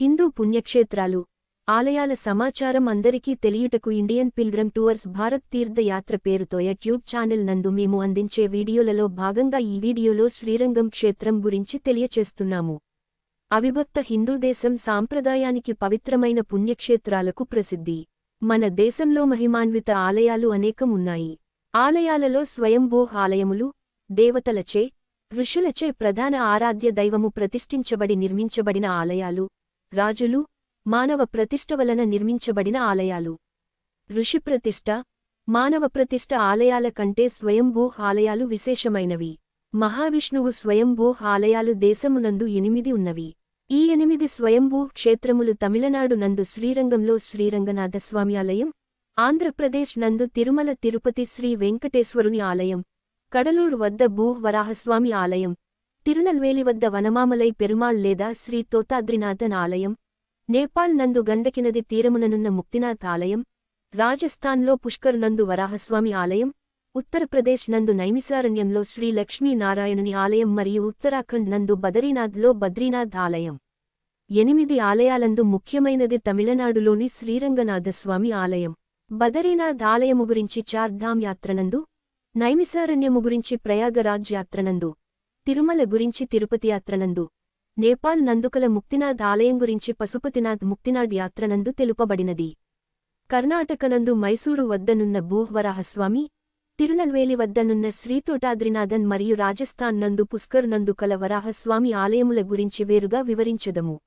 హిందూ పుణ్యక్షేత్రాలు. ఆలయాల సమాచారం అందరికీ తెలియుటకు Indian pilgrim tours Bharat Teerthayatra పేరుతో యూట్యూబ్ ఛానల్ నందు మేము అందించే వీడియోలలో భాగంగా ఈ వీడియోలో శ్రీరంగం క్షేత్రం గురించి తెలియచేస్తున్నాము. అవిభక్త హిందూ దేశం సాంప్రదాయానికి పవిత్రమైన పుణ్యక్షేత్రాలకు ప్రసిద్ధి. మన దేశంలో మహిమాన్విత ఆలయాలు అనేకం ఉన్నాయి. ఆలయాలలో స్వయంభూ ఆలయములు దేవతలచే ఋషులచే ప్రధాన ఆరాధ్య దైవము ప్రతిష్ఠించబడి నిర్మించబడిన ఆలయాలు రాజులు మానవ ప్రతిష్ఠ వలన నిర్మించబడిన ఆలయాలు. ఋషిప్రతిష్ఠ మానవ ప్రతిష్ఠ ఆలయాల కంటే స్వయంభూ ఆలయాలు విశేషమైనవి. మహావిష్ణువు స్వయంభూ ఆలయాలు దేశమునందు ఎనిమిది ఉన్నవి. ఈ ఎనిమిది స్వయంభూ క్షేత్రములు తమిళనాడు నందు శ్రీరంగంలో శ్రీరంగనాథస్వామి ఆలయం ఆంధ్రప్రదేశ్ నందు తిరుమల తిరుపతి శ్రీ వెంకటేశ్వరుని ఆలయం కడలూరు వద్ద భూ వరాహస్వామి ఆలయం తిరునల్వేలి వద్ద వనమామలై పెరుమాళ్ లేదా శ్రీ తోతాద్రినాథన్ ఆలయం నేపాల్ నందు గండకినది తీరముననున్న ముక్తినాథ్ ఆలయం రాజస్థాన్లో పుష్కర్ నందు వరాహస్వామి ఆలయం ఉత్తరప్రదేశ్ నందు నైమిసారణ్యంలో శ్రీ లక్ష్మీనారాయణుని ఆలయం మరియు ఉత్తరాఖండ్ నందు బదరీనాథ్లో బద్రీనాథ్ ఆలయం. ఎనిమిది ఆలయాలందు ముఖ్యమైనది తమిళనాడులోని శ్రీరంగనాథస్వామి ఆలయం. బదరీనాథ్ ఆలయము గురించి చార్ధామ్ యాత్రనందు నైమిసారణ్యము గురించి ప్రయాగరాజ్ యాత్రనందు తిరుమల గురించి తిరుపతి యాత్రనందు. నేపాల్ నందుకల ముక్తినాథ్ ఆలయం గురించి పశుపతినాథ్ ముక్తినాథ్ యాత్రనందు తెలుపబడినది. కర్ణాటకనందు మైసూరు వద్దనున్న భూవరాహస్వామి తిరునల్వేలి వద్దనున్న శ్రీతోటాద్రినాథన్ మరియు రాజస్థాన్ నందు పుష్కర్ నందు కల వరాహస్వామి ఆలయముల గురించి వేరుగా వివరించెదము.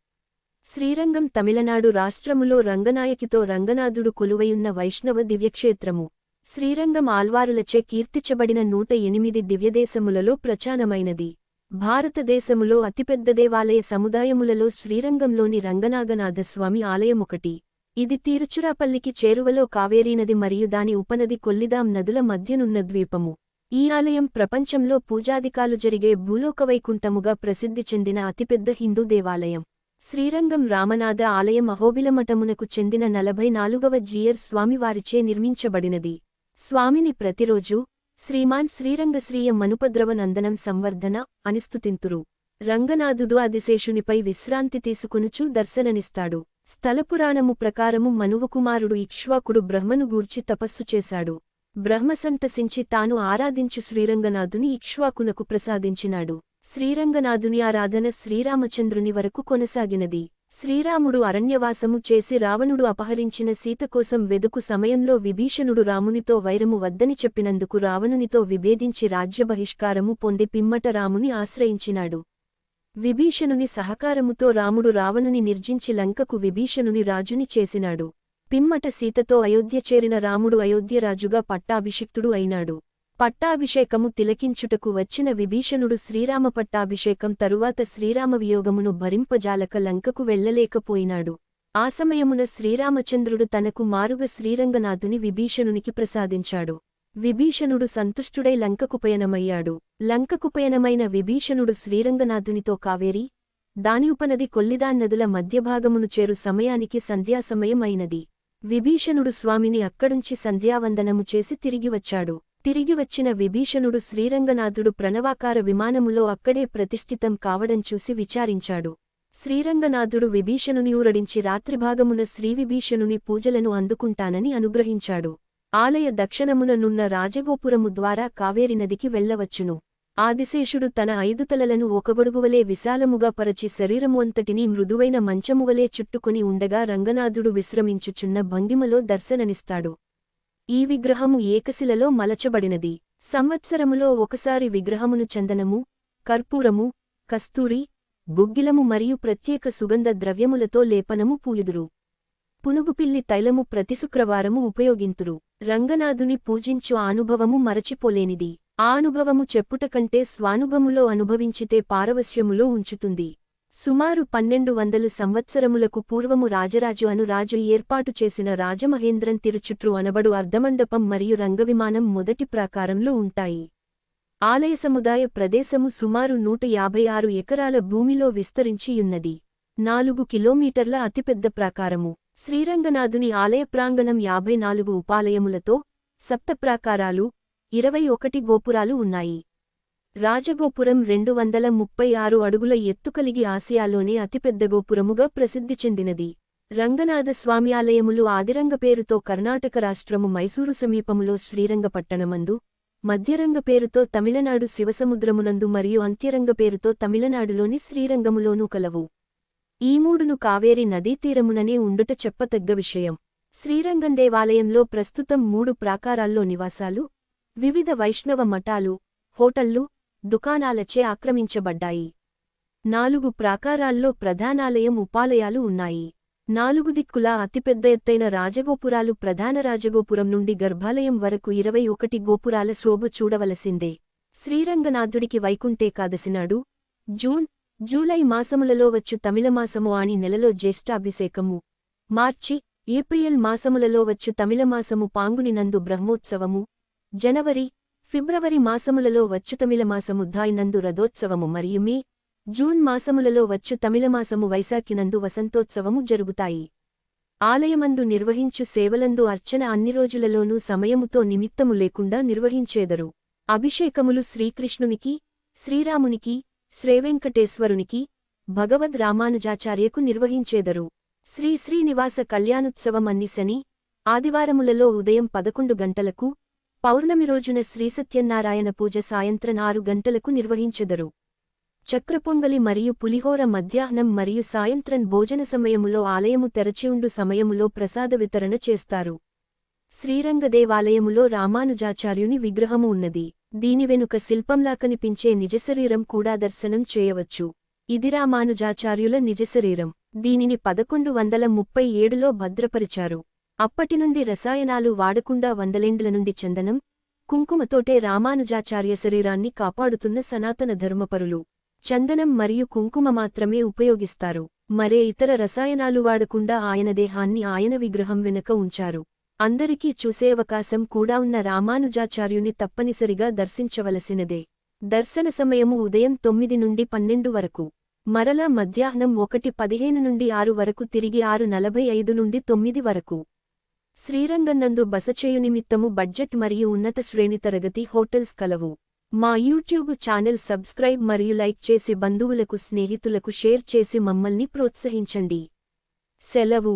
శ్రీరంగం తమిళనాడు రాష్ట్రములో రంగనాయకితో రంగనాథుడు కొలువయున్న వైష్ణవ దివ్యక్షేత్రము. శ్రీరంగం ఆల్వారులచే కీర్తించబడిన నూట ఎనిమిది దివ్యదేశములలో ప్రచానమైనది భారతదేశములో అతిపెద్ద దేవాలయ సముదాయములలో శ్రీరంగంలోని రంగనాగనాథస్వామి ఆలయమొకటి. ఇది తిరుచురాపల్లికి చేరువలో కావేరీనది మరియు దాని ఉపనది కొల్లిదాం నదుల మధ్యనున్న ద్వీపము. ఈ ఆలయం ప్రపంచంలో పూజాదికాలు జరిగే భూలోకవైకుంఠముగా ప్రసిద్ధి చెందిన అతిపెద్ద హిందూ దేవాలయం. శ్రీరంగం రామనాథ ఆలయం అహోబిలమఠమునకు చెందిన నలభై నాలుగవ జీయర్ స్వామివారిచే నిర్మించబడినది. స్వామిని ప్రతిరోజూ శ్రీమాన్ శ్రీరంగశ్రీయ మనుపద్రవ నందనం సంవర్ధన అనిస్తుతింతురు. రంగనాథుడు ఆదిశేషునిపై విశ్రాంతి తీసుకునుచూ దర్శననిస్తాడు. స్థలపురాణము ప్రకారము మనువకుమారుడు ఇక్ష్వాకుడు బ్రహ్మను గూర్చి తపస్సు చేశాడు. బ్రహ్మ సంతసించి తాను ఆరాధించు శ్రీరంగనాథుని ఇక్ష్వాకునకు ప్రసాదించినాడు. శ్రీరంగనాథుని ఆరాధన శ్రీరామచంద్రుని వరకు కొనసాగినది. శ్రీరాముడు అరణ్యవాసము చేసి రావణుడు అపహరించిన సీత కోసం వెదుకు సమయంలో విభీషణుడు రామునితో వైరము వద్దని చెప్పినందుకు రావణునితో విభేదించి రాజ్యబహిష్కారము పొంది పిమ్మట రాముని ఆశ్రయించినాడు. విభీషణుని సహకారముతో రాముడు రావణుని నిర్జించి లంకకు విభీషణుని రాజుని చేసినాడు. పిమ్మట సీతతో అయోధ్య చేరిన రాముడు అయోధ్యరాజుగా పట్టాభిషిక్తుడు అయినాడు. పట్టాభిషేకము తిలకించుటకు వచ్చిన విభీషణుడు శ్రీరామ పట్టాభిషేకం తరువాత శ్రీరామవియోగమును భరింపజాలక లంకకు వెళ్ళలేకపోయినాడు ఆ సమయమున శ్రీరామచంద్రుడు తనకు మారుగ శ్రీరంగనాథుని విభీషణునికి ప్రసాదించాడు. విభీషణుడు సంతుష్టుడై లంకకుపయనమయ్యాడు లంకకుపయనమైన విభీషణుడు శ్రీరంగనాథునితో కావేరి దాని ఉపనది నదుల మధ్యభాగమును చేరు సమయానికి సంధ్యాసమయమైనది. విభీషణుడు స్వామిని అక్కడుంచి సంధ్యావందనము చేసి తిరిగివచ్చాడు తిరిగి వచ్చిన విభీషణుడు శ్రీరంగనాథుడు ప్రణవాకార విమానములో అక్కడే ప్రతిష్ఠితం కావడం చూసి విచారించాడు. శ్రీరంగనాథుడు విభీషణుని ఊరడించి రాత్రిభాగమున శ్రీవిభీషణుని పూజలను అందుకుంటానని అనుగ్రహించాడు. ఆలయ దక్షిణముననున్న రాజగోపురము ద్వారా కావేరి నదికి వెళ్ళవచ్చును ఆదిశేషుడు తన ఐదు తలలను ఒకగొడుగువలే విశాలముగా పరచి శరీరము అంతటినీ మృదువైన మంచమువలే చుట్టుకుని ఉండగా రంగనాథుడు విశ్రమించుచున్న భంగిమలో దర్శననిస్తాడు ఈ విగ్రహము ఏకశిలలో మలచబడినది. సంవత్సరములో ఒకసారి విగ్రహమును చందనము కర్పూరము కస్తూరి గుగ్గిలము మరియు ప్రత్యేక సుగంధ ద్రవ్యములతో లేపనము పూయుదురు. పునుగుపిల్లి తైలము ప్రతి శుక్రవారము ఉపయోగింతురు. రంగనాథుని పూజించు అనుభవము మరచిపోలేనిది. ఆ అనుభవము చెప్పుటకంటే స్వానుభములో అనుభవించితే పారవస్యములో ఉంచుతుంది. సుమారు పన్నెండు వందలు సంవత్సరములకు పూర్వము రాజరాజు అను రాజు ఏర్పాటు చేసిన రాజమహేంద్రన్ తిరుచుట్రు అనబడు అర్ధమండపం మరియు రంగవిమానం మొదటి ప్రాకారంలో ఉంటాయి. ఆలయ సముదాయ ప్రదేశము సుమారు నూట యాభై ఆరు ఎకరాల భూమిలో విస్తరించియున్నది. నాలుగు కిలోమీటర్ల అతిపెద్ద ప్రాకారము. శ్రీరంగనాథుని ఆలయ ప్రాంగణం యాభై నాలుగు ఉపాలయములతో సప్తప్రాకారాలు ఇరవై ఒకటి గోపురాలు ఉన్నాయి. రాజగోపురం రెండు వందల ముప్పై ఆరు అడుగుల ఎత్తు కలిగి ఆసియాలోనే అతిపెద్ద గోపురముగా ప్రసిద్ధి చెందినది. రంగనాథ స్వామి ఆలయములు ఆదిరంగ పేరుతో కర్ణాటక రాష్ట్రము మైసూరు సమీపములో శ్రీరంగపట్టణమందు మధ్యరంగ పేరుతో తమిళనాడు శివసముద్రమునందు మరియు అంత్యరంగ పేరుతో తమిళనాడులోని శ్రీరంగములోనూ కలవు. ఈ మూడును కావేరి నదీతీరముననే ఉండుట చెప్పతగ్గ విషయం. శ్రీరంగం దేవాలయంలో ప్రస్తుతం మూడు ప్రాకారాల్లో నివాసాలు వివిధ వైష్ణవ మఠాలు హోటళ్ళు దుకాణాలచే ఆక్రమించబడ్డాయి. నాలుగు ప్రాకారాల్లో ప్రధానాలయం ఉపాలయాలు ఉన్నాయి. నాలుగు దిక్కులా అతిపెద్ద ఎత్తైన రాజగోపురాలు ప్రధాన రాజగోపురం నుండి గర్భాలయం వరకు ఇరవై ఒకటి గోపురాల శోభ చూడవలసిందే. శ్రీరంగనాథుడికి వైకుంఠేకాదశినాడు. జూన్ జూలై మాసములలో వచ్చు తమిళమాసము ఆని నెలలో జ్యేష్ఠాభిషేకము. మార్చి ఏప్రిల్ మాసములలో వచ్చు తమిళమాసము పాంగునినందు బ్రహ్మోత్సవము. జనవరి ఫిబ్రవరి మాసములలో వచ్చు తమిళమాసము ధాయినందు రథోత్సవము మరియు మే జూన్ మాసములలో వచ్చు తమిళమాసము వైశాఖినందు వసంతోత్సవము జరుగుతాయి. ఆలయమందు నిర్వహించు సేవలందు అర్చన అన్ని రోజులలోనూ సమయముతో నిమిత్తము లేకుండా నిర్వహించేదరు. అభిషేకములు శ్రీకృష్ణునికి శ్రీరామునికి శ్రీవెంకటేశ్వరునికి భగవద్ రామానుజాచార్యకు నిర్వహించేదరు. శ్రీ శ్రీనివాస కళ్యాణోత్సవం అన్ని శని ఆదివారములలో ఉదయం పదకొండు గంటలకు పౌర్ణమి రోజున శ్రీసత్యనారాయణ పూజ సాయంత్రం ఆరు గంటలకు నిర్వహించెదరు. చక్రపొంగలి మరియు పులిహోర మధ్యాహ్నం మరియు సాయంత్రం భోజన సమయములో ఆలయము తెరచియుండు సమయములో ప్రసాద వితరణ చేస్తారు. శ్రీరంగ దేవాలయములో రామానుజాచార్యుని విగ్రహము ఉన్నది. దీని వెనుక శిల్పంలా కనిపించే నిజశరీరం కూడా దర్శనం చేయవచ్చు. ఇది రామానుజాచార్యుల నిజశరీరం దీనిని పదకొండు వందల ముప్పై ఏడులో భద్రపరిచారు. అప్పటినుండి రసాయనాలు వాడకుండా వందలేండ్ల నుండి చందనం కుంకుమతోటే రామానుజాచార్య శరీరాన్ని కాపాడుతున్న సనాతన ధర్మపరులు. చందనం మరియు కుంకుమ మాత్రమే ఉపయోగిస్తారు. మరే ఇతర రసాయనాలు వాడకుండా ఆయన దేహాన్ని ఆయన విగ్రహం వెనుక ఉంచారు. అందరికీ చూసే అవకాశం కూడా ఉన్న రామానుజాచార్యుని తప్పనిసరిగా దర్శించవలసినదే. దర్శన సమయము ఉదయం తొమ్మిది నుండి పన్నెండు వరకు. మరలా మధ్యాహ్నం ఒకటి పదిహేను నుండి ఆరు వరకు తిరిగి ఆరు నలభై ఐదు నుండి తొమ్మిది వరకు. శ్రీరంగన్నందు బసచేయు నిమిత్తము బడ్జెట్ మరియు ఉన్నత శ్రేణి తరగతి హోటల్స్ కలవు. మా యూట్యూబ్ ఛానల్ సబ్స్క్రైబ్ మరియు లైక్ చేసి బంధువులకు స్నేహితులకు షేర్ చేసి మమ్మల్ని ప్రోత్సహించండి. సెలవు.